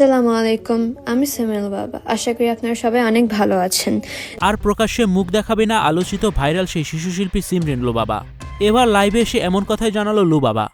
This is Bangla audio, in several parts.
আসসালামু আলাইকুম আমি সেমেল বাবা। আশা করি আপনারা সবাই অনেক ভালো আছেন। আর প্রকাশ্যে মুখ দেখাবে না আলোচিত ভাইরাল সেই শিশুশিল্পী সিমরিন লুবাবা এবার লাইভে এসে এমন কথাই জানালো লুবাবা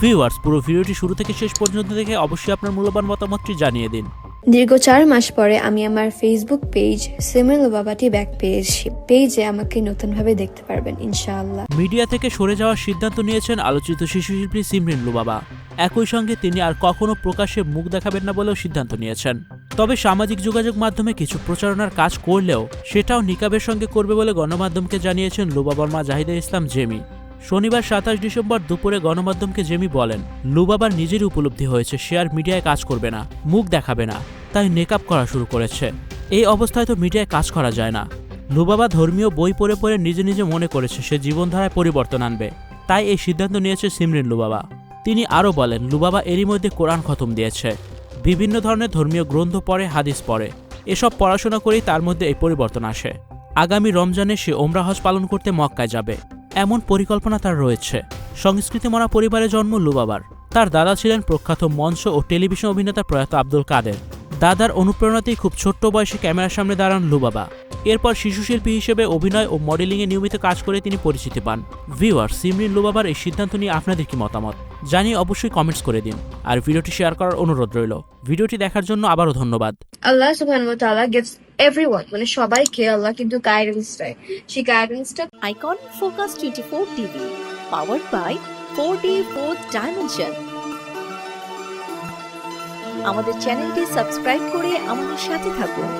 ভিউয়ার্স পুরো ভিডিওটি শুরু থেকে শেষ পর্যন্ত দেখে অবশ্যই আপনার মূল্যবান মতামতটি জানিয়ে দিন। দীর্ঘ চার মাস পরে আমি আমার ফেসবুক পেজ সেমেল বাবাটি ব্যাক পেয়েছি। পেজে আমাকে নতুনভাবে দেখতে পারবেন ইনশাআল্লাহ। মিডিয়া থেকে সরে যাওয়ার সিদ্ধান্ত নিয়েছেন আলোচিত শিশুশিল্পী সিমরিন লুবাবা একই সঙ্গে তিনি আর কখনো প্রকাশ্যে মুখ দেখাবেন না বলেও সিদ্ধান্ত নিয়েছেন। তবে সামাজিক যোগাযোগ মাধ্যমে কিছু প্রচারণার কাজ করলেও সেটাও নিকাবের সঙ্গে করবে বলে গণমাধ্যমকে জানিয়েছেন লুবাবার মা জাহিদা ইসলাম জেমি। শনিবার সাতাশ ডিসেম্বর দুপুরে গণমাধ্যমকে জেমি বলেন, লুবাবার নিজেরই উপলব্ধি হয়েছে, সে আর মিডিয়ায় কাজ করবে না, মুখ দেখাবে না, তাই নেকআপ করা শুরু করেছে। এই অবস্থায় তো মিডিয়ায় কাজ করা যায় না। লুবাবা ধর্মীয় বই পড়ে পড়ে নিজে নিজে মনে করেছে, সে জীবনধারায় পরিবর্তন আনবে। তাই এই সিদ্ধান্ত নিয়েছে সিমরিন লুবাবা। তিনি আরও বলেন, লুবাবা এরই মধ্যে কোরআন খতম দিয়েছে। বিভিন্ন ধরনের ধর্মীয় গ্রন্থ পড়ে, হাদিস পড়ে। এসব পড়াশোনা করেই তার মধ্যে এই পরিবর্তন আসে। আগামী রমজানে সে ওমরা হজ পালন করতে মক্কায় যাবে। এমন পরিকল্পনা তার রয়েছে। সংস্কৃতি মরা পরিবারে জন্ম লুবাবার। তার দাদা ছিলেন প্রখ্যাত মঞ্চ ও টেলিভিশন অভিনেতা প্রয়াত আব্দুল কাদের। দাদার অনুপ্রেরণাতেই খুব ছোট্ট বয়সে ক্যামেরার সামনে দাঁড়ান লুবাবা। এরপর শিশুশিল্পী হিসেবে অভিনয় ও মডেলিংয়ে নিয়মিত কাজ করে তিনি পরিচিতি পান। ভিউয়ার সিমরিন লুবাবার এই সিদ্ধান্ত নিয়ে আপনাদের কি মতামত? জানিয়ে অবশ্যই কমেন্টস করে দিন। আর ভিডিওটি শেয়ার করার অনুরোধ রইল। ভিডিওটি দেখার জন্য আবারও ধন্যবাদ। আল্লাহ সুবহানাহু ওয়া তাআলা গিভস এভরিওয়ান মানে সবাইকে আল্লাহ কিন্তু গাইডেন্স দেয়। সেই গাইডেন্সটা Icon Focus 24 TV, powered by 4D 4th Dimension. আমাদের চ্যানেলটি সাবস্ক্রাইব করে আমাদের সাথে থাকুন।